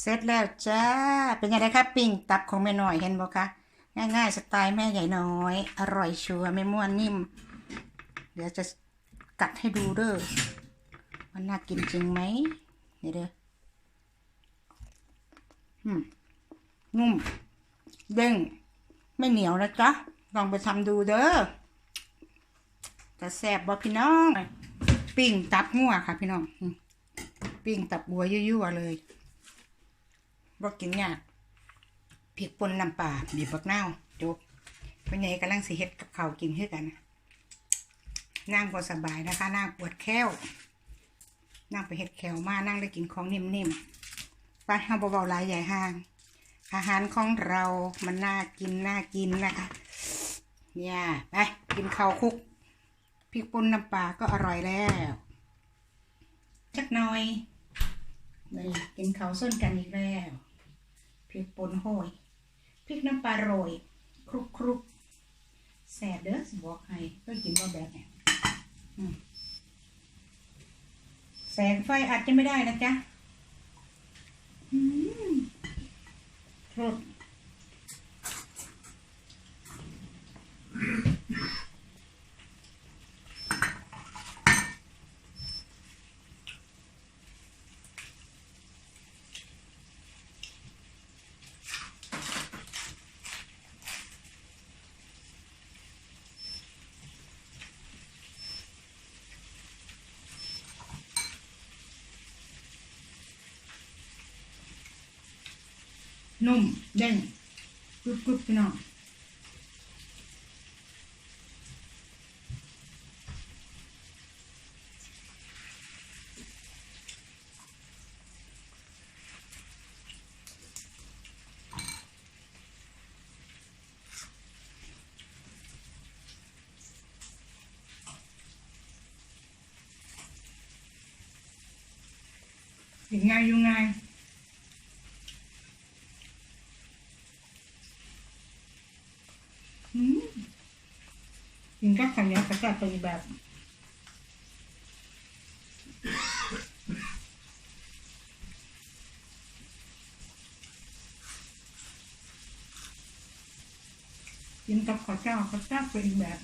เสร็จแล้วจ้า เป็นยังไงครับปิ้งตับของแม่น้อยเห็นบ่คะง่ายๆสไตล์แม่ใหญ่น้อย อร่อยชัวร์ไม่ม้วนนิ่ม เดี๋ยวจะกัดให้ดูเด้อว่าน่ากินจริงไหมนี่เด้ออืมนุ่ม เด้ง ไม่เหนียวนะจ๊ะ ลองไปทำดูเด้อจะแซ่บบ่พี่น้อง ปิ้งตับงัวค่ะพี่น้อง ปิ้งตับบัวยั่วๆเลย บ่กินยากพริกป่นน้ำปลาบีบบักนาวจบเป็นไงกำลังสิเฮ็ดกับเขากินคือกันนั่งบ่สบายนะคะนั่งปวดแข้วนั่งไปเฮ็ดแขวมานั่งได้กินของนิ่มๆไปเฮาบ่เบาๆหลายใหญ่ห้าง อาหารของเรามันน่ากินน่ากินนะคะเนี่ยไปกินข้าวคุกพริกป่นน้ำปลาก็อร่อยแล้วจักหน่อย นี่กินข้าวส้นกันอีกแล้วพริกป่นโหยพริกน้ำปลาโรยครุกครุกแสบเด้อสบอกให้ก็กินว่าแบบเนี้ยแสงไฟอาจจะไม่ได้นะจ๊ะอืม นุ่มเด้งกรุบกรุบพี่น้องกินง่ายอยู่ง่าย อืมกินกับ ข้าวเนียวกระแทกไปอีกแบบกินกับข้าวเจ้าข้าวเจ้าไปอีกแบบ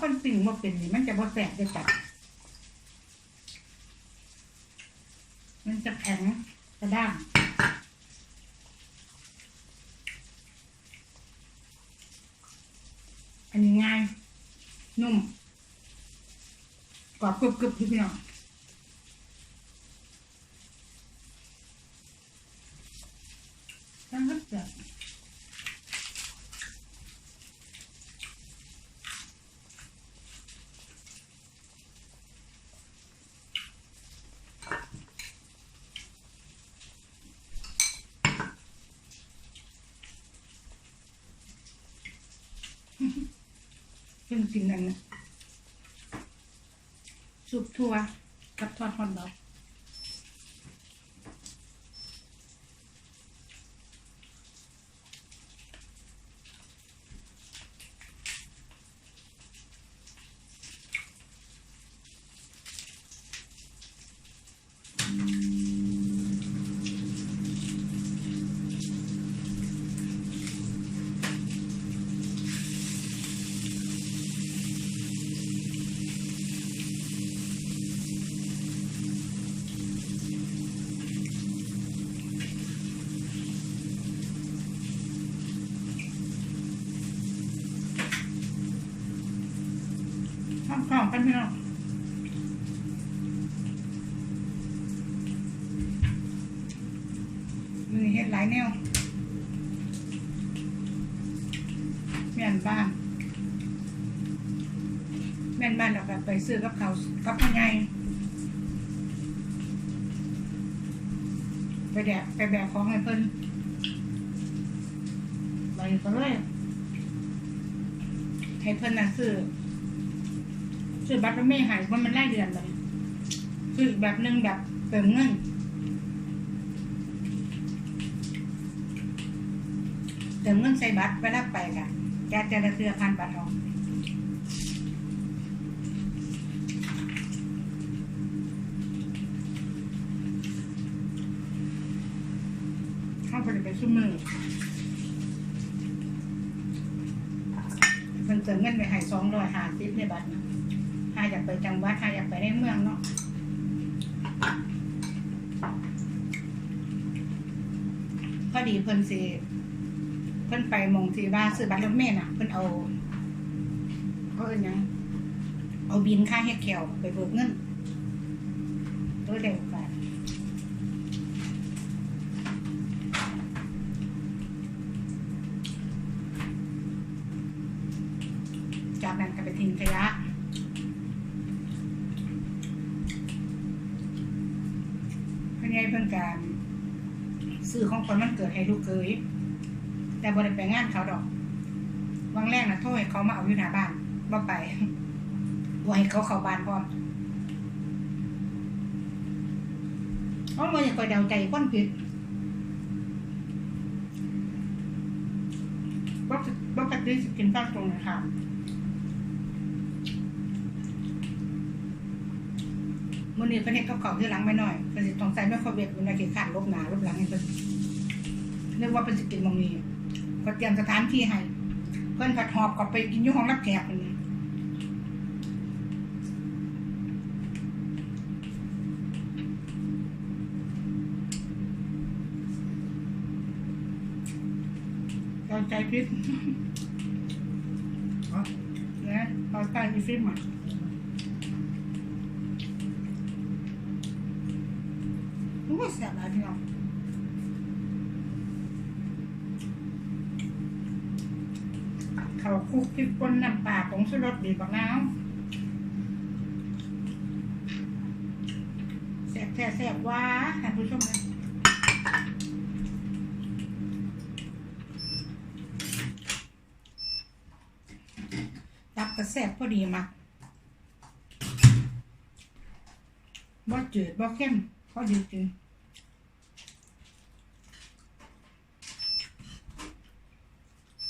น้ำข้นปิ่งว่าเป็นนี่มันจะบ่แสบจะจัดมันจะแข็งกระด้างอันนี้ง่าย นุ่มกรอบกรึบๆพี่น้องทั้งหมดแบบ เพิ่งสิ่งนั้นนะสุปทั่วกับทอดฮอนดอก กล่องกันพี่น้องมีเฮ็ดหลายแนวแม่นบ้านแม่นบ้านเราก็ไปซื้อกับเขาวกับพ่อใหญ่ไปแดกไปแบกของให้เพิ่นไปก็เลยให้เพิ่นน่ะซื้อ ซื้อบัตรรถเมย์หายว่ามันไล่เดือนเลยคืออีกแบบหนึ่งแบบเติมเงินเติมเงินใส่บัตรเวลาไปกะแกจะได้เสื้อพันบัตรออกเข้าไปเป็นชั่วโมงมันเติมเงินไปให้สองร้อยห้าสิบในบัตรนะ ข้าอยากไปจังหวัดข้าอยากไปในเมืองเนาะพอดีเพิ่นสิเพิ่นไปมองทีว่าซื้อบัตรรถเมล์น่ะ เพิ่นเอาเขาเอิ้นหยังเอาบินค่าเฮ็ดแขวไปเบิกเงินโดยได้โอกาสจากนั้นก็ไปทิ้งขยะ เพิ่นใหญ่เพิ่นการซื้อของคนมันเกิดให้ลูกเคยแต่บริไปงานเขาดอก วังแรกนะโทษให้เขามาเอาอยู่หน้าบ้านบ่ไปบ่ให้เขาเข้าบ้านพร้อมเอาะมาอย่าคอยเดาใจคนผิดบ่สิบ่ปฏิสิกินตั้งตรงนะคะ มื้อนี้เพิ่นเฮ็ดกับข้าวที่หลังไปหน่อยเพิ่นสิต้องใส่ไมโครเวฟอยู่ในเขตขันลบหนาลบหลังให้เพิ่นนึกว่าเป็นสิกินมองนี้ก็เตรียมสถานที่ให้เพื่นกัดหอบกลับไปกินอยู่ห้องรับแขกคนนี้เราใจพิษเนี่ยเราใจพิษมาโอ้ย แสบอะไรพี่น้องเขาคุกพริกป่นน้ำปลาของสุรสดีบักน้ำแซ่บแท้แซ่บว่าท่านผู้ชมเลยตับกระแซ่บพอดีมากบ่จืดบ่เข้มพอดีจริง ฉะนั้นราคาสต็อกก็แฟลกค่ะ ให้เป็นปิดพ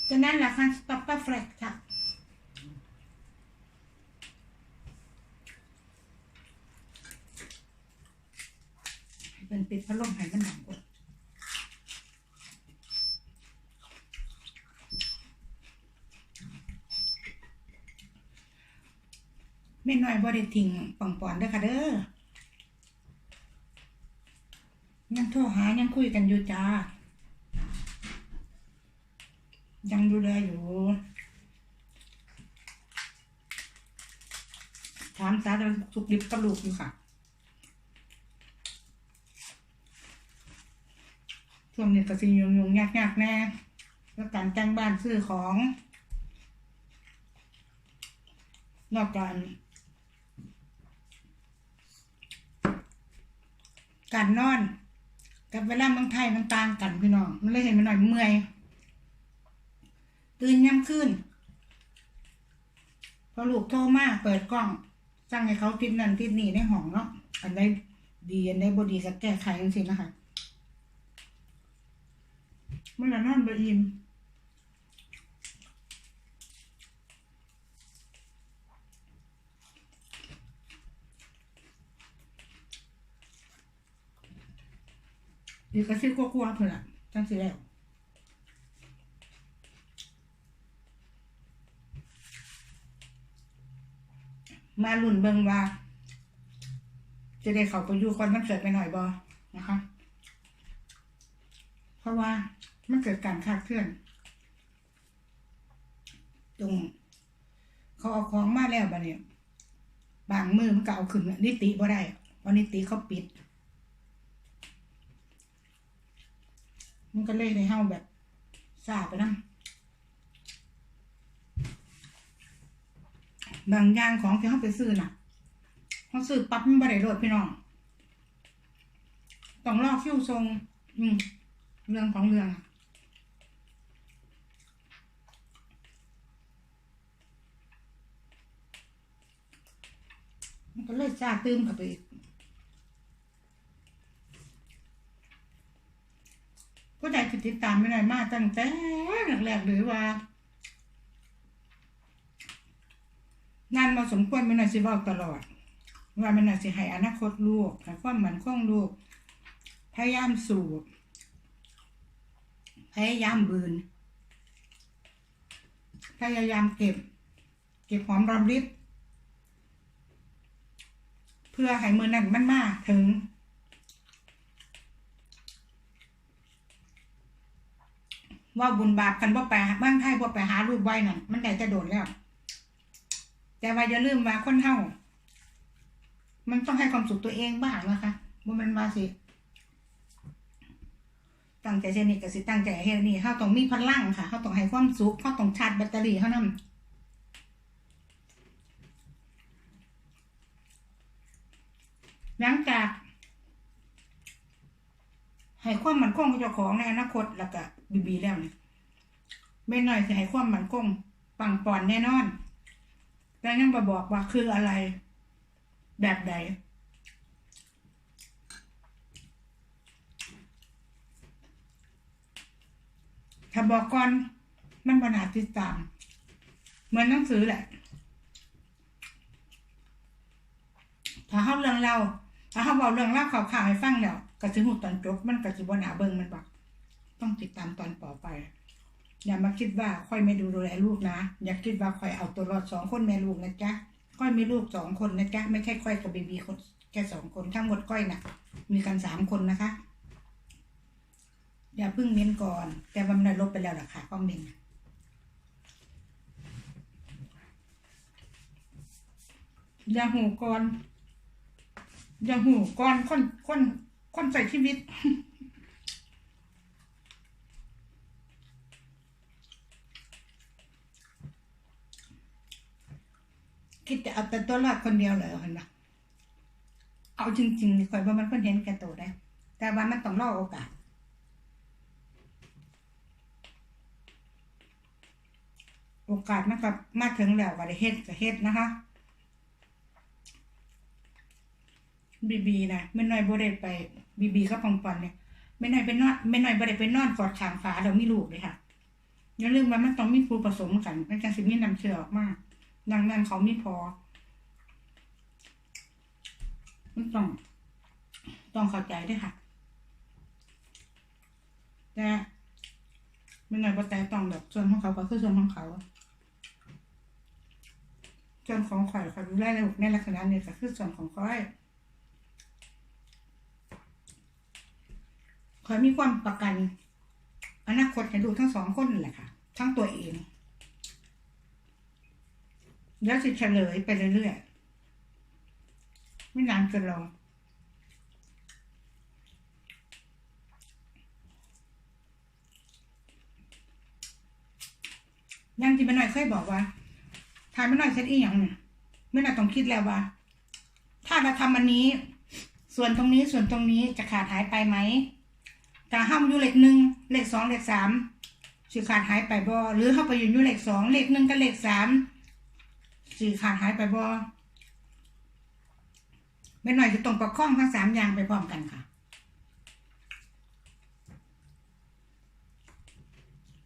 ัดล มให้มันหนักกว่าไม่น้อยบ่ได้ทิ้งป่องปอนเด้อค่ะเด้อยังโทรหายังคุยกันอยู่จ้า ยังดูแลอยู่ ถามสารทุกดิบกับลูกอยู่ค่ะช่วงนี้ก็สิยุ่งยงยากยากแน่แล้วการจ้างบ้านซื้อของ นอกจากการนอน กับเวลาเมืองไทยมันต่างกันพี่น้อง มันเลยเห็นมันหน่อยเมื่อย ตื่นย่ำขึ้น พอลูกโทรมาเปิดกล้องสั่งให้เขาทิศนั่นทิศนี่ในห้องเนาะอันใดดีอันใดบ่ดีก็แก้ไขจังซี่นะคะเมื่อไหร่นอนบ่อิ่มดีก็สิกลัวๆเพิ่อนจังสิแล้ว มาลุ่นเบิงว่า จะได้เขาไปอยู่คนมันเกิดไปหน่อยบอนะคะ เพราะว่ามันเกิดการคลาดเคลื่อน ตรงเขาเอาของมาแล้วบัดนี้บางมือมันก็เอาขึ้นนิติบ่ได้เพราะนิติเขาปิด มันก็เลยในเฮาแบบซาไปนั่ง บางอย่างของที่เขาไปซื้อน่ะเขาซื้อปั๊บไม่ได้โภคพี่น้องต้องรอกคิ้วทรง อืเรื่องของเรื่องมันก็เลยซาตื้มกับไปกผู้ใดติดตามไม่ได้มากตั้งแต่แรกๆหรือว่า งานมาสมควรม่น่าสิเว้าตลอด ว่ามันน่าสิให้อนาคตลูกให้ความหมันคงลูก พยายามสูบพยายามบืน พยายามเก็บ เก็บหอมรอมริบเพื่อให้มือนั่นมันมาถึง ว่าบุญบาปกันบ่ไปบ้านไทยบ่ไปหารูปไว้นั่นมันได้จะโดนแล้ว แต่ว่าอย่าลืมว่าคนเฮามันต้องให้ความสุขตัวเองบ้างนะคะบ่แมันว่าสิตั้งใจเช่นนี้ก็สิตั้งใจเฮ็ดนี่เฮาต้องมีพลังค่ะเฮาต้องให้ความสุขเฮาต้องชาร์จแบตเตอรี่เฮานำหลังจาก ให้ความมั่นคงกับเจ้าของในอนาคตแล้วก็บีบีแล้วเนี่ยไม่น้อยสิให้ความมั่นคงปังปอนแน่นอน แต่ยังบ่บอกว่าคืออะไร แบบใดถ้าบอกก่อนมันปัญหาติดตาม เหมือนหนังสือแหละ ถ้าเขาเรื่องเราถ้าเขาบอกเรื่องเล่าข่าวๆให้ฟังแล้วก็สิหูตอนจบมันก็สิบ่หนาเบิ่งมันบอกต้องติดตามตอนต่อไป อย่ามาคิดว่าค่อยไม่ดูดูแลลูกนะ อย่าคิดว่าค่อยเอาตัวรอดสองคนแม่ลูกนะจ๊ะค่อยมีลูกสองคนนะจ๊ะไม่ใช่ค่อยกับบีบีคนแค่สองคนทั้งหมดก้อยน่ะ มีกันสามคนนะคะ อย่าพิ่งเม้นก่อน แต่ว่ามันได้ลบไปแล้วล่ะค่ะคอมเมนต์น่ะอย่าหูก่อน อย่าหูก่อนคนคนคนใส่ชีวิต คิดจะเอาแต่ตัวรอดคนเดียวเลยเห็นปะเอาจริงๆคอยว่ามันคนเห็นแก่ตัวได้ แต่ว่ามันต้องรอโอกาสโอกาสมันก็มาถึงแล้วก็ได้เฮ็ดก็เฮ็ดนะคะบีบีนะไม่น้อยบ่ได้ไปบีบีก็ปังปันเนี่ยไม่น้อยไปนอนไม่น้อยบ่ได้ไปนอนกอดขางฝาเราไมีลูกเลยค่ะอย่าลืมว่ามันต้องมีครูผสมกันมันจังสิมีน้ำเชื่อออกมา ดังนั้นเขามีพอ มันต้อง ต้องเข้าใจด้วยค่ะ แต่ไม่น้อยบ่แต่ต้องแบบส่วนของเขาก็คือส่วนของเขาส่วนของข่อยข่อยดูแลลูกในลักษณะนี้ก็คือส่วนของข่อยขอให้มีความประกัน อนาคตให้ดูทั้งสองคนแหละค่ะ ทั้งตัวเอง แล้วสิเฉลยไปเรื่อยๆ ไม่นานเกินรอยังที่ไม่น้อยเคยบอกว่าทานไม่น้อยเซตอีหยังเนี่ยไม่น่อยต้องคิดแล้วว่า ถ้าเราทำอันนี้ ส่วนตรงนี้ส่วนตรงนี้จะขาดหายไปไหมถ้าห้ามอยู่เลขหนึ่งเลขสองเลขสามสิขาดหายไปบ่หรือเข้าไปอยู่อยู่เลขสองเลขหนึ่งกับเลขสาม สิขาดหายไปบ่ไม่หน่อยจะต้องประคองทั้งสามอย่างไปพร้อมกันค่ะ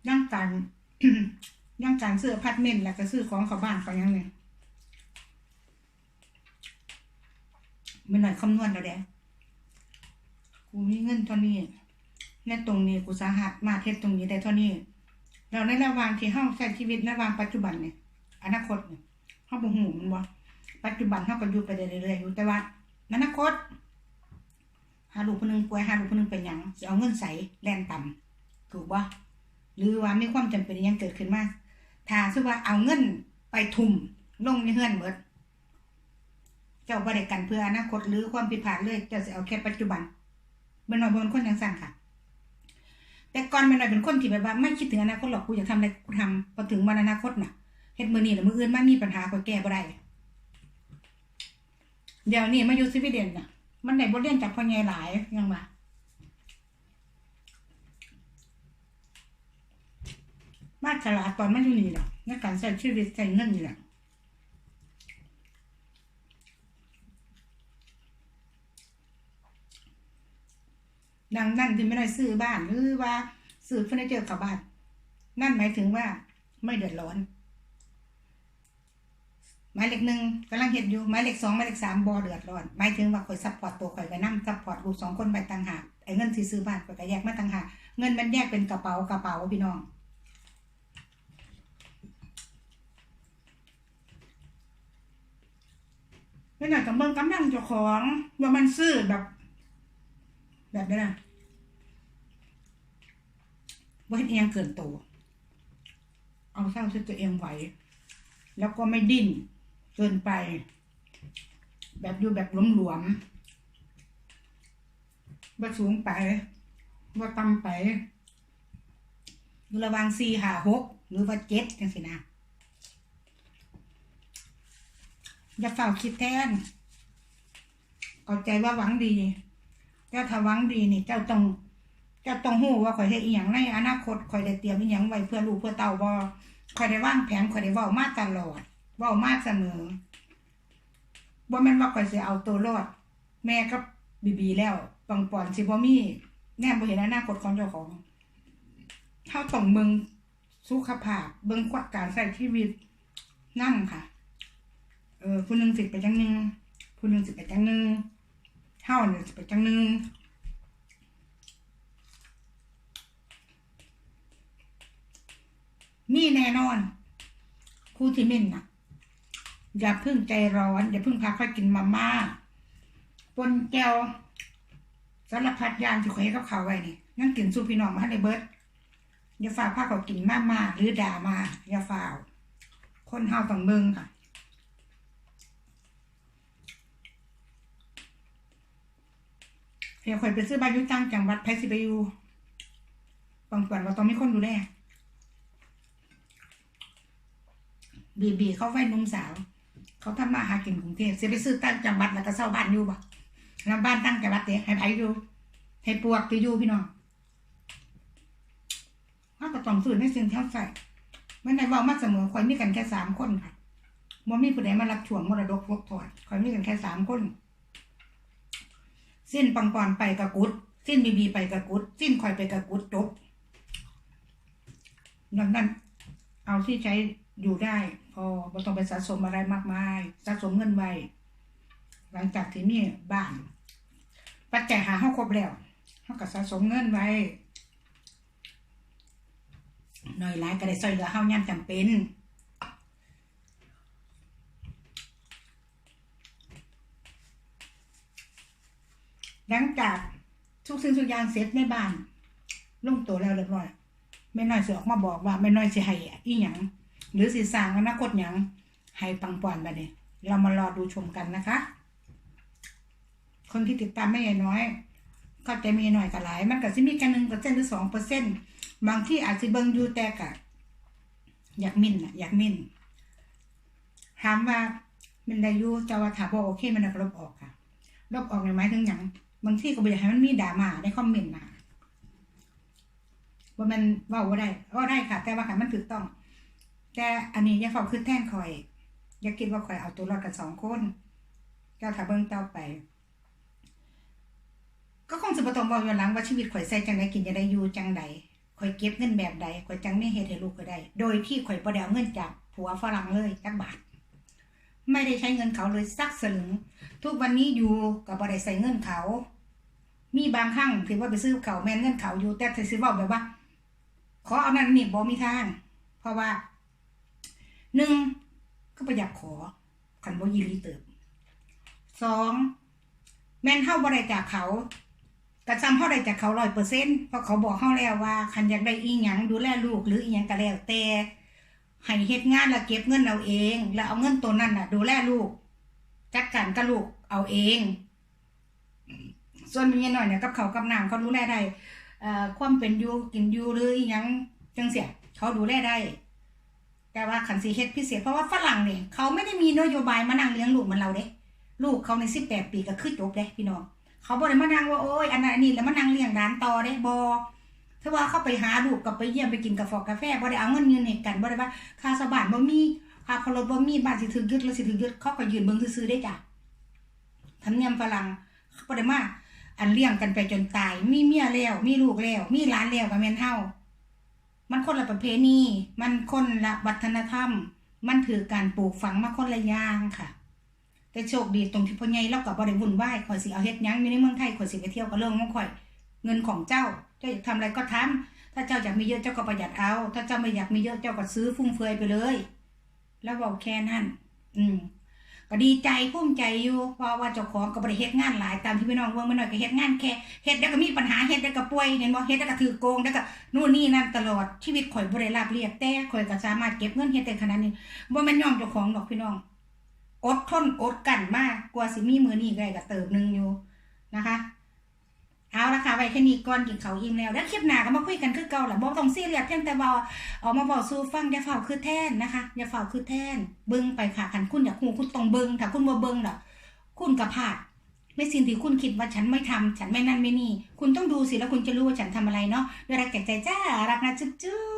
ย่างการย่างการซื้ออพาร์ตเมนต์แล้วก็ซื้อของเขาบ้านเขายังเนี่ยไม่หน่อยคำนวณแล้วเด้กูมีเงินเท่านี้ในตรงนี้กูสาหัสมาเทศตรงนี้ได้เท่านี้ เราในระหว่างที่เฮาใช้ชีวิตระหว่างปัจจุบันเนี่ยอนาคตเนี่ย เฮาบ่ฮู้มันบ่ปัจจุบันเฮาก็อยู่ไปเรื่อยๆอยู่แต่ว่านอนาคตหาลูกผู้หนึงป่วยหาลูกผู้หนึงเป็นหยังสิเอาเงินใส่แล่นต่ำถูกบ่หรือว่ามีความจำเป็นยังเกิดขึ้นมาถ้าสมมุติว่าเอาเงินไปทุ่มลงในเฮือนหมดเจ้าบ่ได้กันเพื่ออนาคตหรือความผิดพลาดเลยเจ้าสิเอาแค่ปัจจุบันเป็นหน่อยเป็นคนยังสั่งค่ะ แต่ก่อนเป็นหน่อยเป็นคนที่แบบว่าไม่คิดถึงอนาคตหรอกกูอยากทำอะไรกูทำพอถึงวันอนาคตน่ะ เฮ็ดมือนี่หรือมืออื่นมามีปัญหาก็แก้บ่ได้เดี๋ยวนี้มาอยู่สวีเดนน่ะ มันได้บทเรียนจากพ่อใหญ่หลายยังว่ามาฉลาดตอนมันอยู่นี่แหละในการใช้ชีวิตใช้เงินนี่แหละดังนั้นที่ไม่ได้ซื้อบ้านหรือว่าซื้อเฟอร์นิเจอร์เข้าบ้าน นั่นหมายถึงว่าไม่เดือดร้อน หมายเลขหนึ่งกำลังเห็นอยู่หมายเลขสองหมายเลขสามบอเดือดร้อนหมายถึงว่าคอยซัพพอร์ตตัวคอยไปนั่งซัพพอร์ตลูกสองคนไปต่างหากไอ้เงินที่ซื้อบ้านคอยก็แยกมาต่างหากเงินมันแยกเป็นกระเป๋ากระเป๋าพี่น้องไม่หน่อยกับเบิ่งกำลังเจ้าของว่ามันซื้อแบบ แบบนี้นะว่าเห็นเองเกินตัวเอาเท่าที่ตัวเองไหว แล้วก็ไม่ดิ้น เกินไป แบบอยู่แบบหลวมๆว่าสูงไปว่าต่ำไปอยู่ระวางสี่หาหกหรือว่าเจ็ดจังสินะอย่าเฝ้าคิดแทนเอาใจว่าหวังดีเจ้าถ้าหวังดีนี่ เจ้าต้องเจ้าต้องหู้ว่าข่อยเฮ็ดอีหยังในอนาคตข่อยได้เตรียมอีหยังไว้เพื่อลูกเพื่อเต้าบ่ข่อยได้วางแผนข่อยได้ว้ามาตลอด เว้ามากเสมอบ่แม่นว่าข่อยสิเอาตัวรอด แม่กับบีบีแล้วปังปอนสิบ่มีแน่บ่เห็นอนาคตของเจ้าของเฮาต้องเบิ่งสุขภาพ เบิ่งกวดการใช้ชีวิตนั่นค่ะ เออผู้หนึ่งสิไปจังหนึ่งผู้หนึ่งสิไปจังหนึ่งเท่าเนี่ยสิไปจังหนึ่งมีแน่นอนครูที่เม่นนะ อย่าเพิ่งใจร้อน อย่าเพิ่งพาค่อยกินมาม่าปนแก้วสารพัดยางที่ข่อยให้กับเขาไว้นี่นั่งกินสู้พี่น้องมาให้ในเบิร์ดอย่าฝ่าพาเขากินมาม่าหรือด่ามาอย่าฝ่าวคนเฮาต้องเบิ่งค่ะเดี๋ยวข่อยไปซื้อบายุตั้งจังหวัดไพสิไปอยู่ปังปวนว่าต้องมีคนดูแลบีบีเข้าไว้นุ่มสาว เขาทำมาหากินกรุงเทพเสียไปซื้อตั้งจังหวัดแล้วก็เช่าบ้านอยู่บ่แล้วบ้านตั้งจังหวัดเตะให้ไผอยู่ให้ปวกที่อยู่พี่น้องเขาก็ต้องซื้อในสิ่งที่เขาใส่ไม่ได้บอกมาเสมอข่อยมีกันแค่สามคนค่ะบ่มีผู้ใดมารับช่วงมรดกพวกถอดข่อยมีกันแค่สามคน สิ้นปังปอนไปกะกุด สิ้นบีบีไปกะกุด สิ้นคอยไปกะกุดจบดังนั้นเอาที่ใช้อยู่ได้ พอบ่ต้องไปสะสมอะไรมากมาย สะสมเงินไว้ หลังจากที่มีบ้าน ปัจจัยหาเฮาครบแล้วเฮาก็สะสมเงินไว้หน่อยหลายก็ได้ซอยเหลือเฮายามจำเป็นหลังจากทุกสิ่งทุกอย่างเสร็จในบ้านลงตัวแล้วเรียบร้อยแม่น้อยสิออกมาบอกว่าแม่น้อยสิให้อีหยัง หรือสิสางอนาคตหยังให้ปังปอนบัดนี้เรามารอดูชมกันนะคะ คนที่ติดตามแม่ใหญ่น้อย ก็จะมีหน่อยกับหลาย มันก็สิมีแค่หนึ่งเปอร์เซ็นต์หรือสองเปอร์เซ็นต์บางที่อาจจะเบิ่งอยู่แต่กะอยากมินอะอยากมินถามว่ามันได้อยู่จะว่าถามว่าโอเค มันก็ลบออกค่ะลบออกในหมายถึงหยังบางที่ก็บอยากให้มันมีดราม่าในคอมเมนต์มาว่ามันว่าว่าได้ว่าได้ค่ะ แต่ว่าค่ะมันถูกต้อง แต่อันนี้อย่าเฝ้าคือแท่นคอย อย่าคิดว่าคอยเอาตัวรอดกันสองคนเจ้าถ้าเบิ่งต่อไป ก็คงสิบ่ต้องบอกย้อนหลังว่าชีวิตข่อยใส่จังไดกินจังไดอยู่จังใดข่อยเก็บเงินแบบใดข่อยจังไม่เฮ็ดให้ลูกก็ได้ โดยที่ข่อยบ่ได้เอาเงินจากผัวฝรั่งเลยจักบาท ไม่ได้ใช้เงินเขาเลยสักสลึง ทุกวันนี้อยู่กับบ่ได้ใส่เงินเขา มีบางครั้งที่ว่าไปซื้อเขาแม่นเงินเขาอยู่แต่ถ้าสิเว้าแบบว่า ขอเอานั่นนี่บ่มีทาง เพราะว่า หนึ่งก็ประหยัดขอคันบ่ยีรีเติบสองแม่นเฮาบ่ได้จากเขากระจำเฮาได้จากเขาร้อยเปอร์เซ็นต์เพราะเขาบอกเฮาแล้วว่าคันอยากได้อีหยังดูแลลูกหรืออีหยังก็แล้วแต่ให้เฮ็ดงานแล้วเก็บเงินเอาเอง แล้วเอาเงินตัวนั้นน่ะ ดูแลลูกจัดการกับลูกเอาเอง ส่วนมียน้อยเนี่ยกับเขากับน้ำเขาดูแลได้อ่อความเป็นอยู่กินอยู่หรืออีหยังจังเสียเขาดูแลได้ แต่ว่าขันสีเฮ็ดพิเศษเพราะว่าฝรั่งเนี่ยเขาไม่ได้มีนโยบายมานั่งเลี้ยงลูกเหมือนเราเด้ลูกเขาในสิบแปดปีก็คือจบเด้พี่น้องเขาบ่ได้มานั่งว่าโอ้ยอันนั้นอันนี้แล้วมานั่งเลี้ยงร้านต่อเด้บอถ้าว่าเขาไปหาลูกกับไปเยี่ยมไปกินกาแฟกาแฟบ่ได้เอาเงินเงินให้กันบ่ได้ว่าค่าสบานบ่มีค่าพลบ่มีบ้านสิถึกยึดแล้วสิถึกยึดเขาก็ยืนเบิ่งซื่อได้จ้ะทำเนียมฝรั่งบ่ได้มาอันเลี้ยงกันไปจนตาย มีเมียแล้ว มีลูกแล้ว มีหลานแล้วก็แม่นเฮา มันคนละประเพณี มันคนละวัฒนธรรม มันถือการปลูกฝังมาคนละอย่างค่ะ แต่โชคดีตรงที่พ่อใหญ่เราก็บ่ได้วุ่นวายข่อยสิเอาเฮ็ดยังอยู่ในเมืองไทยข่อยสิไปเที่ยวก็เรื่องของข่อย เงินของเจ้า เจ้าอยากทำอะไรก็ทำถ้าเจ้าอยากมีเยอะเจ้าก็ประหยัดเอา ถ้าเจ้าไม่อยากมีเยอะเจ้าก็ซื้อฟุ่มเฟือยไปเลย แล้วบอกแค่นั้น อืม ก็ดีใจภูมิใจอยู่เพราะว่าเจ้าของก็บริเฮ็ดงานหลายตามที่พี่น้องเมืองมาหน่อยก็เฮ็ดงานแค่เฮ็ดแล้วก็มีปัญหาเฮ็ดแล้วก็ป่วยเห็นบ่เฮ็ดแล้วก็ถือโกงแล้วก็นู่นนี่นั่นตลอดชีวิตข่อยบ่ได้ราบเรียบแต่ข่อยก็สามารถเก็บเงินเฮ็ดได้ขนาดนี้บ่แม่นยอมเจ้าของดอกพี่น้องอดทนอดกันมากกว่าสิมีมื้อนี้ได้ก็เติบนึงอยู่นะคะ เอาละค่ะไว้แค่นี้ก่อนกินข้าอิ่มแล้วแล้วคลิปหน้าก็มาคุยกันคือเก่าแหละบ่ต้องซีเรียสเพียงแต่ว่าออกมาบอกสู่ฟังอย่าเฝ้าคือแท่นนะคะอย่าเฝ้าคือแท่นเบิ้งไปค่ะคันคุณอยากฮู้คุณต้องเบิ้งถ้าคุณบ่เบิ้งล่ะคุณกระพาดไม่สิ่งที่คุณคิดว่าฉันไม่ทำฉันไม่นั่นไม่นี่ คุณต้องดูสิแล้วคุณจะรู้ว่าฉันทำอะไรเนาะด้วยรักแก่ใจจ้ารักนะจุ๊บจุ๊บ